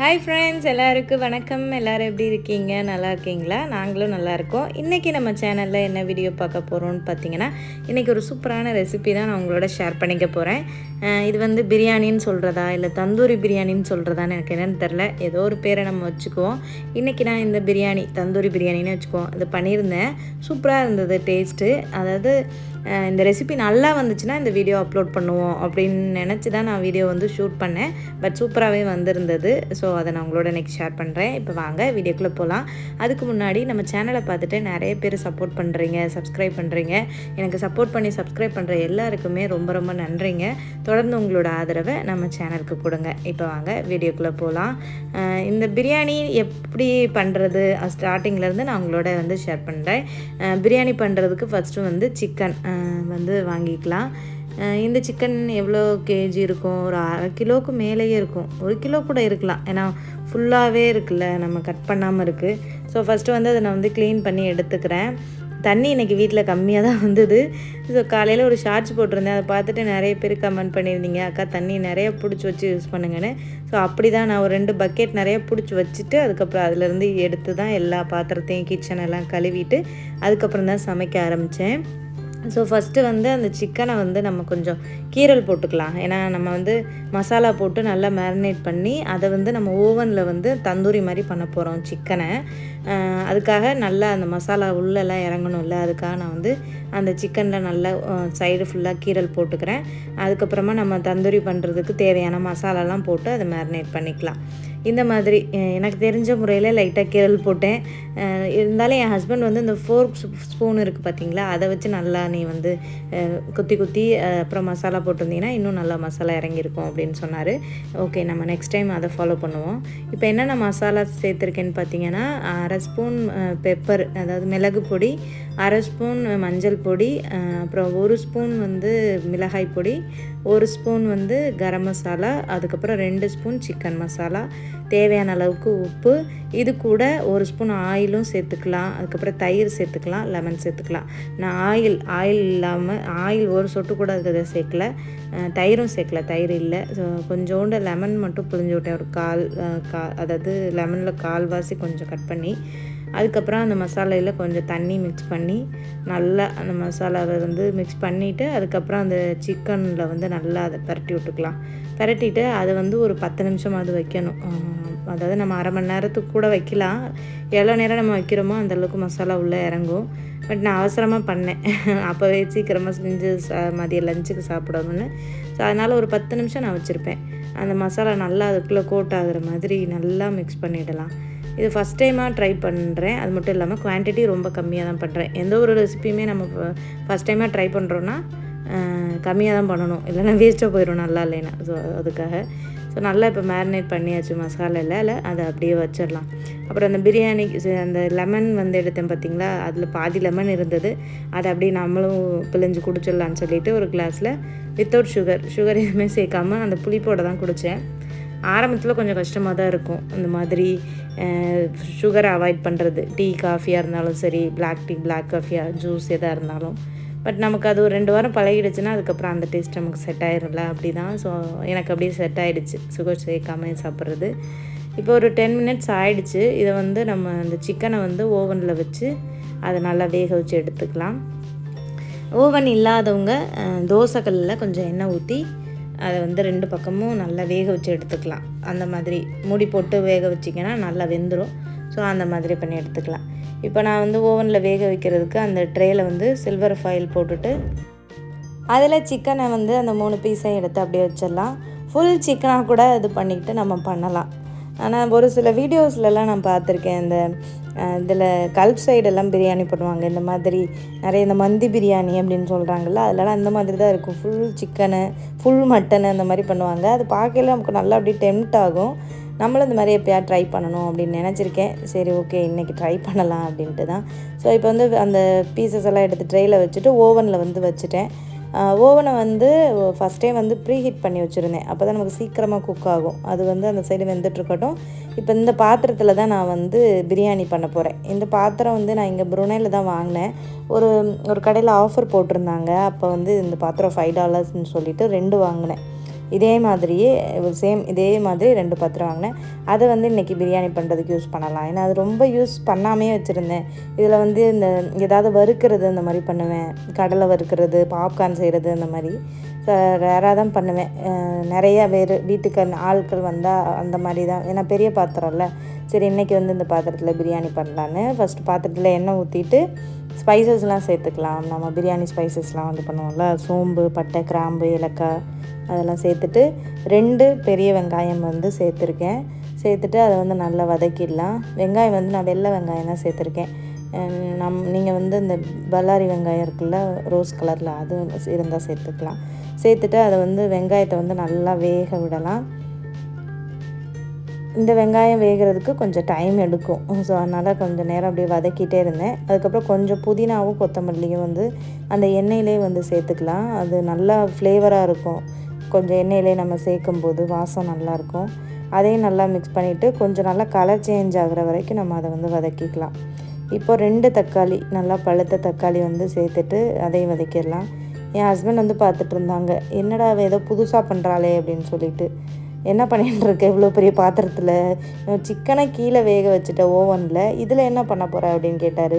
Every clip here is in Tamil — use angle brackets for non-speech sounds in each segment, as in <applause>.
ஹாய் ஃப்ரெண்ட்ஸ் எல்லாருக்கும் வணக்கம். எல்லோரும் எப்படி இருக்கீங்க? நல்லா இருக்கீங்களா? நாங்களும் நல்லாயிருக்கோம் இன்றைக்கி நம்ம சேனலில் என்ன வீடியோ பார்க்க போகிறோம்னு பார்த்தீங்கன்னா இன்றைக்கி ஒரு சூப்பரான ரெசிபி தான் நான் உங்களோட ஷேர் பண்ணிக்க போகிறேன் இது வந்து பிரியாணின்னு சொல்கிறதா இல்லை தந்தூரி பிரியாணின்னு சொல்கிறதான்னு எனக்கு என்னென்னு தெரில ஏதோ ஒரு பேரை நம்ம வச்சுக்குவோம். இன்றைக்கி நான் இந்த பிரியாணி தந்தூரி பிரியாணின்னு வச்சுக்குவோம். இது பண்ணியிருந்தேன். சூப்பராக இருந்தது டேஸ்ட்டு அதாவது இந்த ரெசிபி நல்லா வந்துச்சுன்னா இந்த வீடியோ அப்லோட் பண்ணுவோம் அப்படின்னு நினச்சி தான் நான் வீடியோ வந்து ஷூட் பண்ணேன். பட் சூப்பராகவே வந்திருந்தது. ஸோ அதை நான் உங்களோட நெக்ஸ்ட் ஷேர் பண்ணுறேன் இப்போ வாங்க வீடியோக்குள்ளே போகலாம் அதுக்கு முன்னாடி நம்ம சேனலை பார்த்துட்டு நிறைய பேர் சப்போர்ட் பண்ணுறீங்க சப்ஸ்கிரைப் பண்ணுறீங்க எனக்கு சப்போர்ட் பண்ணி சப்ஸ்கிரைப் பண்ணுற எல்லாருக்குமே ரொம்ப ரொம்ப நன்றிங்க. தொடர்ந்து உங்களோட ஆதரவை நம்ம சேனலுக்கு கொடுங்க. இப்போ வாங்க வீடியோக்குள்ளே போகலாம் இந்த பிரியாணி எப்படி பண்ணுறது ஸ்டார்டிங்லேருந்து நான் உங்களோட வந்து ஷேர் பண்ணுறேன் பிரியாணி பண்ணுறதுக்கு ஃபஸ்ட்டு வந்து சிக்கன் வந்து வாங்கிக்கலாம். இந்த சிக்கன் எவ்வளோ கேஜி இருக்கும்? ஒரு அரை கிலோவுக்கு மேலேயே இருக்கும். ஒரு கிலோ கூட இருக்கலாம். ஏன்னா ஃபுல்லாகவே இருக்குல்ல நம்ம கட் பண்ணாமல் இருக்குது ஸோ ஃபஸ்ட்டு வந்து அதை நான் வந்து க்ளீன் பண்ணி எடுத்துக்கிறேன். தண்ணி இன்றைக்கி வீட்டில் கம்மியாக தான் வந்தது. ஸோ காலையில் ஒரு ஷார்ட்ஸ் போட்டிருந்தேன். அதை பார்த்துட்டு நிறைய பேர் கமெண்ட் பண்ணியிருந்தீங்க. அக்கா தண்ணி நிறைய பிடிச்சி வச்சு யூஸ் பண்ணுங்கன்னு. ஸோ அப்படி தான் நான் ஒரு ரெண்டு பக்கெட் நிறைய பிடிச்சி வச்சுட்டு அதுக்கப்புறம் அதுலேருந்து எடுத்து தான் எல்லா பாத்திரத்தையும் கிச்சன் எல்லாம் கழுவிட்டு அதுக்கப்புறம் தான் சமைக்க ஆரம்பித்தேன் ஸோ ஃபஸ்ட்டு வந்து அந்த சிக்கனை வந்து நம்ம கொஞ்சம் கீரல் போட்டுக்கலாம். ஏன்னா நம்ம வந்து மசாலா போட்டு நல்லா மேரினேட் பண்ணி அதை வந்து நம்ம ஓவனில் வந்து தந்தூரி மாதிரி பண்ண போகிறோம் சிக்கனை அதுக்காக நல்லா அந்த மசாலா உள்ளெல்லாம் இறங்கணும்ல. அதுக்காக நான் வந்து அந்த சிக்கனில் நல்லா சைடு ஃபுல்லாக கீரல் போட்டுக்கிறேன். அதுக்கப்புறமா நம்ம தந்தூரி பண்ணுறதுக்கு தேவையான மசாலாலாம் போட்டு அதை மேரினேட் பண்ணிக்கலாம். இந்த மாதிரி எனக்கு தெரிஞ்ச முறையில் லைட்டாக கீரல் போட்டேன். இருந்தாலும் என் ஹஸ்பண்ட் வந்து இந்த ஃபோர்க் ஸ்பூன் இருக்குது பார்த்தீங்களா அதை வச்சு நல்லா நீ வந்து குத்தி குத்தி அப்புறம் மசாலா போட்டிருந்தீங்கன்னா இன்னும் நல்லா மசாலா இறங்கியிருக்கும் அப்படின்னு சொன்னார். ஓகே நம்ம நெக்ஸ்ட் டைம் அதை ஃபாலோ பண்ணுவோம். இப்போ என்னென்ன மசாலா சேர்த்துருக்கேன்னு பார்த்தீங்கன்னா அரை ஸ்பூன் பெப்பர் அதாவது மிளகு பொடி அரை ஸ்பூன் மஞ்சள் பொடி அப்புறம் ஒரு ஸ்பூன் வந்து மிளகாய் பொடி ஒரு ஸ்பூன் வந்து கரம் மசாலா அதுக்கப்புறம் ரெண்டு ஸ்பூன் சிக்கன் மசாலா தேவையான அளவுக்கு உப்பு. இது கூட ஒரு ஸ்பூன் ஆயிலும் சேர்த்துக்கலாம். அதுக்கப்புறம் தயிர் சேர்த்துக்கலாம் லெமன் சேர்த்துக்கலாம். நான் ஆயில் ஆயில் இல்லாமல் ஆயில் ஒரு சொட்டு கூட அதை சேர்க்கல. தயிரும் சேர்க்கல தயிர் இல்லை. ஸோ கொஞ்சோண்டு லெமன் மட்டும் புழிஞ்சு விட்டேன். ஒரு கால் கா அதாவது லெமனில் கால்வாசி கொஞ்சம் கட் பண்ணி. அதுக்கப்புறம் அந்த மசாலையில் கொஞ்சம் தண்ணி மிக்ஸ் பண்ணி நல்லா அந்த மசாலாவை வந்து மிக்ஸ் பண்ணிவிட்டு அதுக்கப்புறம் அந்த சிக்கனில் வந்து நல்லா அதை பரட்டி விட்டுக்கலாம். பரட்டிட்டு அதை வந்து ஒரு பத்து நிமிஷமாவது வைக்கணும். அதாவது நம்ம அரை மணி நேரத்துக்கு கூட வைக்கலாம். எவ்வளோ நேரம் நம்ம வைக்கிறோமோ அந்தளவுக்கு மசாலா உள்ளே இறங்கும். பட் நான் அவசரமாக பண்ணேன். <laughs> அப்போவே சீக்கிரமாக செஞ்சு சா மதியம் லஞ்சுக்கு சாப்பிடணும்னு. ஸோ அதனால் ஒரு பத்து நிமிஷம் நான் வச்சுருப்பேன். அந்த மசாலா நல்லா அதுக்குள்ளே கோட் ஆகுற மாதிரி நல்லா மிக்ஸ் பண்ணிடலாம். இது ஃபஸ்ட் டைமாக ட்ரை பண்ணுறேன் அது மட்டும் இல்லாமல் குவான்டிட்டி ரொம்ப கம்மியாக தான் பண்ணுறேன் எந்த ஒரு ரெசிப்பியுமே நம்ம ஃபஸ்ட் டைமாக ட்ரை பண்ணுறோன்னா கம்மியாக தான் பண்ணணும். இல்லைன்னா வேஸ்ட்டாக போயிடும் நல்லா இல்லைன்னா. ஸோ அதுக்காக. ஸோ நல்லா இப்போ மேரினேட் பண்ணியாச்சு மசாலாவில் இல்லை அதை அப்படியே வச்சிடலாம். அப்புறம் அந்த பிரியாணிக்கு அந்த லெமன் வந்து எடுத்தேன் பார்த்தீங்களா அதில் பாதி லெமன் இருந்தது. அதை அப்படியே நம்மளும் பிழிஞ்சு குடிச்சிடலான்னு சொல்லிட்டு ஒரு கிளாஸில் வித்தவுட் சுகர் சுகர் எதுவுமே சேர்க்காம அந்த புளிப்போட தான் குடித்தேன் ஆரம்பத்தில் கொஞ்சம் கஷ்டமாக தான் இருக்கும். இந்த மாதிரி சுகரை அவாய்ட் பண்ணுறது டீ காஃபியாக இருந்தாலும் சரி பிளாக் டீ பிளாக் காஃபியாக ஜூஸ் எதாக இருந்தாலும். பட் நமக்கு அது ஒரு ரெண்டு வாரம் பழகிடுச்சுன்னா அதுக்கப்புறம் அந்த டேஸ்ட் நமக்கு செட் ஆயிரும்ல அப்படி தான் ஸோ எனக்கு அப்படியே செட் ஆகிடுச்சு சுகர் சேர்க்காம சாப்பிட்றது. இப்போ ஒரு டென் மினிட்ஸ் ஆயிடுச்சு. இதை வந்து நம்ம அந்த சிக்கனை வந்து ஓவனில் வச்சு அதை நல்லா வேக வச்சு எடுத்துக்கலாம். ஓவன் இல்லாதவங்க தோசைக்கல்லில் கொஞ்சம் எண்ணெய் ஊற்றி அதை வந்து ரெண்டு பக்கமும் நல்லா வேக வச்சு எடுத்துக்கலாம். அந்த மாதிரி மூடி போட்டு வேக வச்சிங்கன்னா நல்லா வெந்துடும் ஸோ அந்த மாதிரி பண்ணி எடுத்துக்கலாம். இப்போ நான் வந்து ஓவனில் வேக வைக்கிறதுக்கு அந்த ட்ரேயில் வந்து சில்வர் ஃபாயில் போட்டுட்டு அதில் சிக்கனை வந்து அந்த மூணு பீஸையும் எடுத்து அப்படியே வச்சிடலாம். ஃபுல் சிக்கனாக கூட இது பண்ணிக்கிட்டு நம்ம பண்ணலாம். ஆனால் ஒரு சில வீடியோஸ்லலாம் நான் பார்த்துருக்கேன். இந்த இதில் கல்ப் சைடெல்லாம் பிரியாணி பண்ணுவாங்க இந்த மாதிரி நிறைய இந்த மந்தி பிரியாணி அப்படின்னு சொல்கிறாங்கல்ல அதெல்லாம் இந்த மாதிரி தான் இருக்கும். ஃபுல் சிக்கனு ஃபுல் மட்டனு அந்த மாதிரி பண்ணுவாங்க. அது பார்க்கல நமக்கு நல்லா அப்படியே டெம்ட் ஆகும். நம்மளும் இந்த மாதிரி எப்போயா ட்ரை பண்ணணும் அப்படின்னு நினச்சிருக்கேன். சரி ஓகே இன்றைக்கி ட்ரை பண்ணலாம் அப்படின்ட்டு தான். ஸோ இப்போ வந்து அந்த பீசஸ் எல்லாம் எடுத்து ட்ரெயில் வச்சுட்டு ஓவனில் வந்து வச்சுட்டேன். ஓவனை வந்து ஃபஸ்ட்டே வந்து ப்ரீ ஹீட் பண்ணி வச்சுருந்தேன். அப்போ தான் நமக்கு சீக்கிரமாக குக் ஆகும். அது வந்து அந்த சைடு வெந்துட்டுருக்கட்டும் இப்போ இந்த பாத்திரத்தில் தான் நான் வந்து பிரியாணி பண்ண போகிறேன் இந்த பாத்திரம் வந்து நான் இங்கே புருனேல தான் வாங்கினேன். ஒரு ஒரு கடையில் ஆஃபர் போட்டிருந்தாங்க. அப்போ வந்து இந்த பாத்திரம் ஃபைவ் டாலர்ஸ்னு சொல்லிட்டு ரெண்டு வாங்கினேன். இதே மாதிரியே சேம் இதே மாதிரி ரெண்டு பத்திரம் வாங்கினேன். அதை வந்து இன்றைக்கி பிரியாணி பண்ணுறதுக்கு யூஸ் பண்ணலாம். ஏன்னா அது ரொம்ப யூஸ் பண்ணாமே வச்சுருந்தேன். இதில் வந்து இந்த ஏதாவது வறுக்கிறது அந்த மாதிரி பண்ணுவேன். கடலை வறுக்கிறது பாப்கார்ன் செய்கிறது அந்த மாதிரி. ரேராக தான் பண்ணுவேன். நிறைய வேறு வீட்டுக்கு ஆட்கள் வந்தால் அந்த மாதிரி தான். ஏன்னா பெரிய பாத்திரம்ல சரி இன்றைக்கி வந்து இந்த பாத்திரத்தில் பிரியாணி பண்ணலான்னு ஃபஸ்ட்டு பாத்திரத்தில் எண்ணெய் ஊற்றிட்டு ஸ்பைசஸ்லாம் சேர்த்துக்கலாம். நம்ம பிரியாணி ஸ்பைசஸ்லாம் வந்து பண்ணுவோம்ல. சோம்பு பட்டை கிராம்பு ஏலக்காய் அதெல்லாம் சேர்த்துட்டு ரெண்டு பெரிய வெங்காயம் வந்து சேர்த்துருக்கேன். சேர்த்துட்டு அதை வந்து நல்லா வதக்கிடலாம். வெங்காயம் வந்து நான் வெள்ளை வெங்காயம் தான் சேர்த்துருக்கேன். நம் நீங்கள் வந்து இந்த பல்லாரி வெங்காயம் இருக்குல்ல ரோஸ் கலரில் அது இருந்தால் சேர்த்துக்கலாம். சேர்த்துட்டு அதை வந்து வெங்காயத்தை வந்து நல்லா வேக விடலாம். இந்த வெங்காயம் வேகிறதுக்கு கொஞ்சம் டைம் எடுக்கும். ஸோ அதனால் கொஞ்சம் நேரம் அப்படியே வதக்கிட்டே இருந்தேன். அதுக்கப்புறம் கொஞ்சம் புதினாவும் கொத்தமல்லியும் வந்து அந்த எண்ணெயிலே வந்து சேர்த்துக்கலாம். அது நல்லா ஃப்ளேவராக இருக்கும். கொஞ்சம் எண்ணெயிலே நம்ம சேர்க்கும் போது வாசம் நல்லாயிருக்கும் அதையும் நல்லா மிக்ஸ் பண்ணிவிட்டு கொஞ்சம் நல்லா கலர் சேஞ்ச் ஆகிற வரைக்கும் நம்ம அதை வந்து வதக்கிக்கலாம். இப்போ ரெண்டு தக்காளி நல்லா பழுத்த தக்காளி வந்து சேர்த்துட்டு அதையும் வதக்கிடலாம். என் ஹஸ்பண்ட் வந்து பார்த்துட்டு இருந்தாங்க என்னடா ஏதோ புதுசாக பண்ணுறாளே அப்படின்னு சொல்லிட்டு. என்ன பண்ணிகிட்டு இருக்க இவ்வளோ பெரிய பாத்திரத்தில்? சிக்கனை கீழே வேக வச்சுட்ட ஓவனில் இதில் என்ன பண்ண போகிற அப்படின்னு கேட்டார்.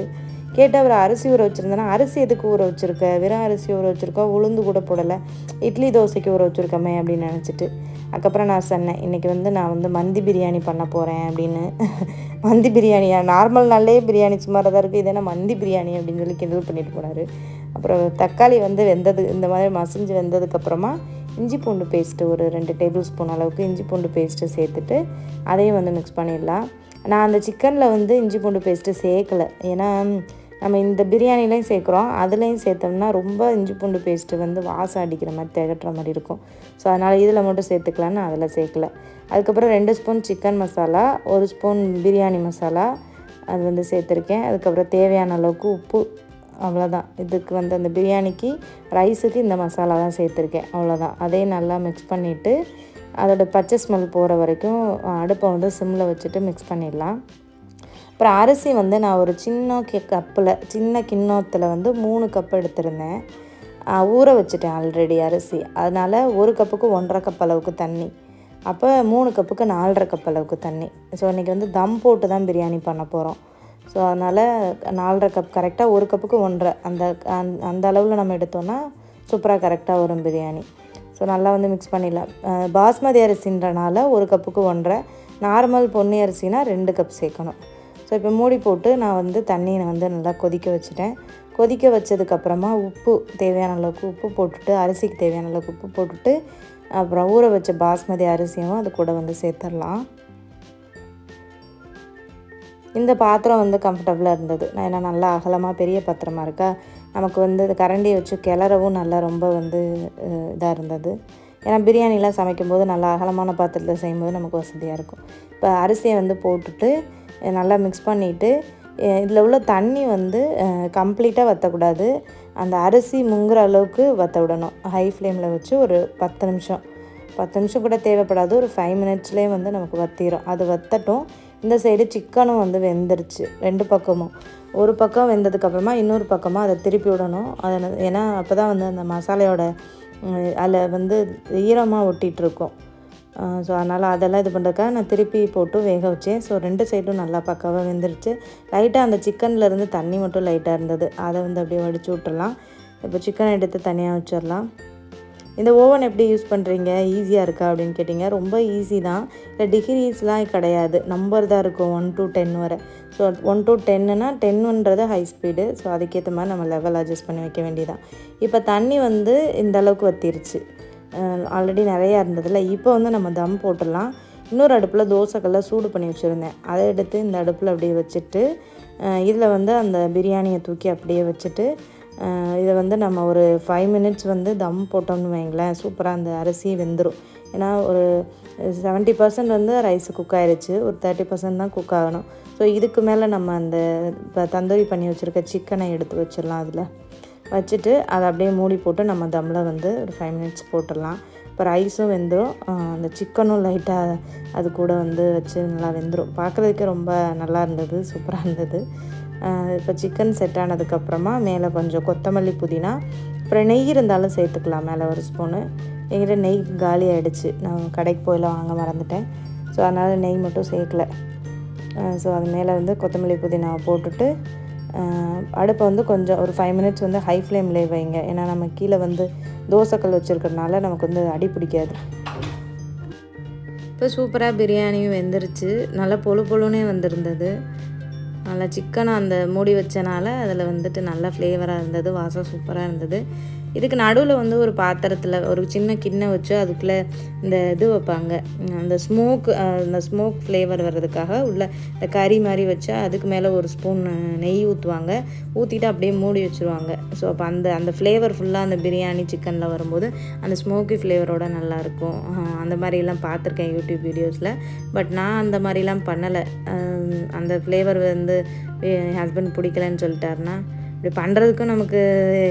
கேட்டால் அவர் அரிசி ஊற வச்சுருந்தேன்னா அரிசி எதுக்கு ஊற வச்சுருக்க? வெறும் அரிசி ஊற வச்சுருக்கா உளுந்து கூட போடலை இட்லி தோசைக்கு ஊற வச்சுருக்கமே அப்படின்னு நினச்சிட்டு. அதுக்கப்புறம் நான் சொன்னேன் இன்றைக்கி வந்து நான் வந்து மந்தி பிரியாணி பண்ண போகிறேன் அப்படின்னு. மந்தி பிரியாணியா நார்மல் நாளே பிரியாணி சுமாராக தான் இருக்குது இதே மந்தி பிரியாணி அப்படின்னு சொல்லி கிண்டல் பண்ணிட்டு போனார். அப்புறம் தக்காளி வந்து வெந்தது இந்த மாதிரி மசிஞ்சு வெந்ததுக்கப்புறமா இஞ்சி பூண்டு பேஸ்ட்டு ஒரு ரெண்டு டேபிள் ஸ்பூன் அளவுக்கு இஞ்சி பூண்டு பேஸ்ட்டு சேர்த்துட்டு அதையும் வந்து மிக்ஸ் பண்ணிடலாம். நான் அந்த சிக்கனில் வந்து இஞ்சி பூண்டு பேஸ்ட்டு சேர்க்கலை. ஏன்னா நம்ம இந்த பிரியாணிலையும் சேர்க்குறோம். அதுலேயும் சேர்த்தோம்னா ரொம்ப இஞ்சி பூண்டு பேஸ்ட்டு வந்து வாசம் அடிக்கிற மாதிரி திகட்டுற மாதிரி இருக்கும். ஸோ அதனால் இதில் மட்டும் சேர்த்துக்கலான்னு அதில் சேர்க்கல. அதுக்கப்புறம் ரெண்டு ஸ்பூன் சிக்கன் மசாலா ஒரு ஸ்பூன் பிரியாணி மசாலா அது வந்து சேர்த்துருக்கேன். அதுக்கப்புறம் தேவையான அளவுக்கு உப்பு அவ்வளோதான் இதுக்கு வந்து அந்த பிரியாணிக்கு ரைஸுக்கு இந்த மசாலா தான் சேர்த்துருக்கேன். அவ்வளோதான் அதையும் நல்லா மிக்ஸ் பண்ணிவிட்டு அதோட பச்சை ஸ்மெல் போகிற வரைக்கும் அடுப்பை வந்து சிம்மில் வச்சுட்டு மிக்ஸ் பண்ணிடலாம். அப்புறம் அரிசி வந்து நான் ஒரு சின்ன கே கப்பில் சின்ன கிண்ணத்தில் வந்து மூணு கப் எடுத்திருந்தேன். ஊற வச்சுட்டேன் ஆல்ரெடி அரிசி. அதனால் ஒரு கப்புக்கு ஒன்றரை கப் அளவுக்கு தண்ணி. அப்போ மூணு கப்புக்கு நாலரை கப் அளவுக்கு தண்ணி. ஸோ இன்றைக்கி வந்து தம் போட்டு தான் பிரியாணி பண்ண போகிறோம் ஸோ அதனால் நாலரை கப் கரெக்டாக ஒரு கப்புக்கு ஒன்றரை. அந்த அந்த அளவில் நம்ம எடுத்தோன்னா சூப்பராக கரெக்டாக வரும் பிரியாணி. ஸோ நல்லா வந்து மிக்ஸ் பண்ணிடலாம். பாஸ்மதி அரிசின்றனால ஒரு கப்புக்கு ஒன்றரை. நார்மல் பொன்னி அரிசினா ரெண்டு கப் சேர்க்கணும். ஸோ இப்போ மூடி போட்டு நான் வந்து தண்ணியை வந்து நல்லா கொதிக்க வச்சுட்டேன். கொதிக்க வச்சதுக்கப்புறமா உப்பு தேவையான அளவுக்கு உப்பு போட்டுட்டு அரிசிக்கு தேவையான அளவுக்கு உப்பு போட்டுட்டு அப்புறம் ஊற வச்ச பாஸ்மதி அரிசியும் அது கூட வந்து சேர்த்துடலாம். இந்த பாத்திரம் வந்து கம்ஃபர்டபுளாக இருந்தது. நான் ஏன்னா நல்லா அகலமாக பெரிய பாத்திரமாக இருக்கா? நமக்கு வந்து கரண்டியை வச்சு கிளறவும் நல்லா ரொம்ப வந்து இதாக இருந்தது. ஏன்னா பிரியாணிலாம் சமைக்கும்போது நல்லா அகலமான பாத்திரத்தில் செய்யும்போது நமக்கு வசதியாக இருக்கும். இப்போ அரிசியை வந்து போட்டுட்டு நல்லா மிக்ஸ் பண்ணிவிட்டு இதில் உள்ள தண்ணி வந்து கம்ப்ளீட்டாக வற்றக்கூடாது அந்த அரிசி முங்குற அளவுக்கு வற்ற விடணும். ஹை ஃப்ளேமில் வச்சு ஒரு பத்து நிமிஷம். பத்து நிமிஷம் கூட தேவைப்படாது. ஒரு ஃபைவ் மினிட்ஸ்லேயே வந்து நமக்கு வத்திரும். அது வற்றட்டும் இந்த சைடு சிக்கனும் வந்து வெந்துருச்சு. ரெண்டு பக்கமும். ஒரு பக்கம் வெந்ததுக்கப்புறமா இன்னொரு பக்கமாக அதை திருப்பி விடணும். அதை ஏன்னா அப்போ தான் வந்து அந்த மசாலையோட அதில் வந்து ஈரமாக ஒட்டிகிட்ருக்கும். ஸோ அதனால் அதெல்லாம் இது பண்ணுறதுக்காக நான் திருப்பி போட்டு வேக வச்சேன். ஸோ ரெண்டு சைடும் நல்லா பக்காவாக வெந்துருச்சு. லைட்டாக அந்த சிக்கன்லேருந்து தண்ணி மட்டும் லைட்டாக இருந்தது. அதை வந்து அப்படியே வடித்து விட்டுறலாம். இப்போ சிக்கன் எடுத்து தனியாக வச்சிடலாம். இந்த ஓவன் எப்படி யூஸ் பண்ணுறீங்க ஈஸியாக இருக்கா அப்படின்னு கேட்டிங்க. ரொம்ப ஈஸி தான். இல்லை டிகிரிஸ்லாம் கிடையாது. நம்பர் தான் இருக்கும். ஒன் டு டென் வரை. ஸோ ஒன் டு டென்னுனா டென்னுன்றது ஹை ஸ்பீடு ஸோ அதுக்கேற்ற மாதிரி நம்ம லெவல் அட்ஜஸ்ட் பண்ணி வைக்க வேண்டியதான் இப்போ தண்ணி வந்து இந்த அளவுக்கு வத்திருச்சு. ஆல்ரெடி நிறையா இருந்ததில்ல இப்போ வந்து நம்ம தம் போட்டுடலாம். இன்னொரு அடுப்பில் தோசைக்கல்ல சூடு பண்ணி வச்சுருந்தேன். அதை எடுத்து இந்த அடுப்பில் அப்படியே வச்சுட்டு இதில் வந்து அந்த பிரியாணியை தூக்கி அப்படியே வச்சுட்டு இதை வந்து நம்ம ஒரு ஃபைவ் மினிட்ஸ் வந்து தம் போட்டோம்னு வைங்களேன். சூப்பராக அந்த அரிசி வெந்துடும் ஏன்னா ஒரு செவன்ட்டி பர்சன்ட் வந்து ரைஸ் குக் ஆயிடுச்சு ஒரு தேர்ட்டி பர்சன்ட் தான் குக் ஆகணும். ஸோ இதுக்கு மேலே நம்ம அந்த இப்போ தந்தூரி பண்ணி வச்சுருக்க சிக்கனை எடுத்து வச்சிடலாம் அதில். வச்சுட்டு அதை அப்படியே மூடி போட்டு நம்ம தம்மில் வந்து ஒரு ஃபைவ் மினிட்ஸ் போட்டுடலாம். இப்போ ரைஸும் வெந்துடும் அந்த சிக்கனும் லைட்டாக அது கூட வந்து வச்சு நல்லா வெந்துடும் பார்க்குறதுக்கே ரொம்ப நல்லா இருந்தது. சூப்பராக இருந்தது. இப்போ சிக்கன் செட் ஆனதுக்கப்புறமா மேலே கொஞ்சம் கொத்தமல்லி புதினா அப்புறம் நெய் இருந்தாலும் சேர்த்துக்கலாம் மேலே ஒரு ஸ்பூனு எங்கிட்ட நெய் காலி ஆகிடுச்சு நான் கடைக்கு போயில வாங்க மறந்துட்டேன். ஸோ அதனால் நெய் மட்டும் சேர்க்கல. ஸோ அது மேலே வந்து கொத்தமல்லி புதினாவை போட்டுட்டு அடுப்பை வந்து கொஞ்சம் ஒரு ஃபைவ் மினிட்ஸ் வந்து ஹை ஃப்ளேம்லேயே வைங்க. ஏன்னா நம்ம கீழே வந்து தோசைக்கல் வச்சுருக்கறனால நமக்கு வந்து அடி பிடிக்காது. இப்போ சூப்பராக பிரியாணியும் வெந்துருச்சு. நல்லா பொழு பொழுனே வந்திருந்தது. நல்லா சிக்கனை அந்த மூடி வச்சனால அதில் வந்துட்டு நல்லா ஃப்ளேவராக இருந்தது வாசம் சூப்பராக இருந்தது. இதுக்கு நடுவில் வந்து ஒரு பாத்திரத்தில் ஒரு சின்ன கிண்ணம் வச்சு அதுக்குள்ளே இந்த இது வைப்பாங்க. அந்த ஸ்மோக் அந்த ஸ்மோக் ஃப்ளேவர் வர்றதுக்காக உள்ள இந்த கறி மாதிரி வச்சா அதுக்கு மேலே ஒரு ஸ்பூன் நெய் ஊற்றுவாங்க ஊற்றிட்டு அப்படியே மூடி வச்சுருவாங்க. ஸோ அப்போ அந்த அந்த ஃப்ளேவர் ஃபுல்லாக அந்த பிரியாணி சிக்கனில் வரும்போது அந்த ஸ்மோக்கி ஃப்ளேவரோட நல்லாயிருக்கும் அந்த மாதிரிலாம் பார்த்துருக்கேன் யூடியூப் வீடியோஸில் பட் நான் அந்த மாதிரிலாம் பண்ணலை. அந்த ஃப்ளேவர் வந்து என் ஹஸ்பண்ட் பிடிக்கலன்னு சொல்லிட்டாருன்னா இப்படி பண்ணுறதுக்கும் நமக்கு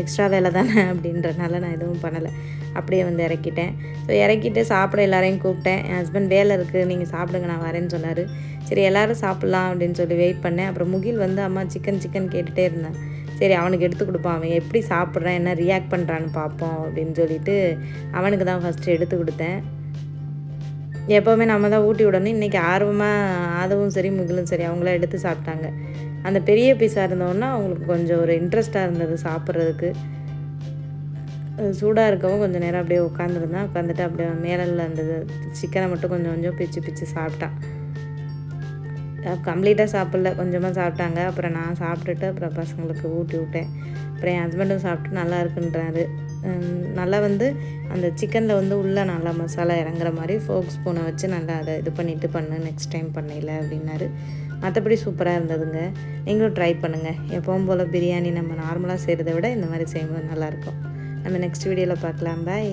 எக்ஸ்ட்ரா வேலை தானே அப்படின்றனால நான் எதுவும் பண்ணலை. அப்படியே வந்து இறக்கிட்டேன். ஸோ இறக்கிட்டு சாப்பிட எல்லாரையும் கூப்பிட்டேன். என் ஹஸ்பண்ட் வேலை இருக்குது நீங்கள் சாப்பிடுங்க நான் வரேன்னு சொன்னார். சரி எல்லோரும் சாப்பிட்லாம் அப்படின்னு சொல்லி வெயிட் பண்ணேன். அப்புறம் முகில் வந்து அம்மா சிக்கன் சிக்கன் கேட்டுகிட்டே இருந்தேன். சரி அவனுக்கு எடுத்து கொடுப்பான் அவன் எப்படி சாப்பிட்றான் என்ன ரியாக்ட் பண்ணுறான்னு பார்ப்போம் அப்படின்னு சொல்லிட்டு அவனுக்கு தான் ஃபஸ்ட்டு எடுத்து கொடுத்தேன். எப்போவுமே நம்ம தான் ஊட்டி விடணும். இன்றைக்கி ஆர்வமாக ஆதவும் சரி முகிலும் சரி அவங்களாம் எடுத்து சாப்பிட்டாங்க. அந்த பெரிய பீஸாக இருந்தோன்னா அவங்களுக்கு கொஞ்சம் ஒரு இன்ட்ரெஸ்ட்டாக இருந்தது சாப்பிட்றதுக்கு. சூடாக இருக்கவும் கொஞ்சம் நேரம் அப்படியே உட்காந்துருந்தான் உட்காந்துட்டு அப்படியே மேலில் அந்த சிக்கனை மட்டும் கொஞ்சம் கொஞ்சம் பிச்சு பிச்சு சாப்பிட்டான். கம்ப்ளீட்டாக சாப்பிடல. கொஞ்சமாக சாப்பிட்டாங்க. அப்புறம் நான் சாப்பிட்டுட்டு அப்புறம் பசங்களுக்கு ஊட்டி விட்டேன். அப்புறம் என் ஹஸ்பண்டும் சாப்பிட்டு நல்லா இருக்குன்றாரு. நல்லா வந்து அந்த சிக்கனில் வந்து உள்ளே நல்லா மசாலா இறங்குற மாதிரி ஃபோக் ஸ்பூனை வச்சு நல்லா அதை இது பண்ணிவிட்டு பண்ணு நெக்ஸ்ட் டைம் பண்ணல அப்படின்னாரு. மற்றபடி சூப்பராக இருந்ததுங்க. நீங்களும் ட்ரை பண்ணுங்கள் எப்பவும் போல் பிரியாணி நம்ம நார்மலாக செய்கிறத விட இந்த மாதிரி செய்யும்போது நல்லாயிருக்கும் நம்ம நெக்ஸ்ட் வீடியோவில் பார்க்கலாம். பாய்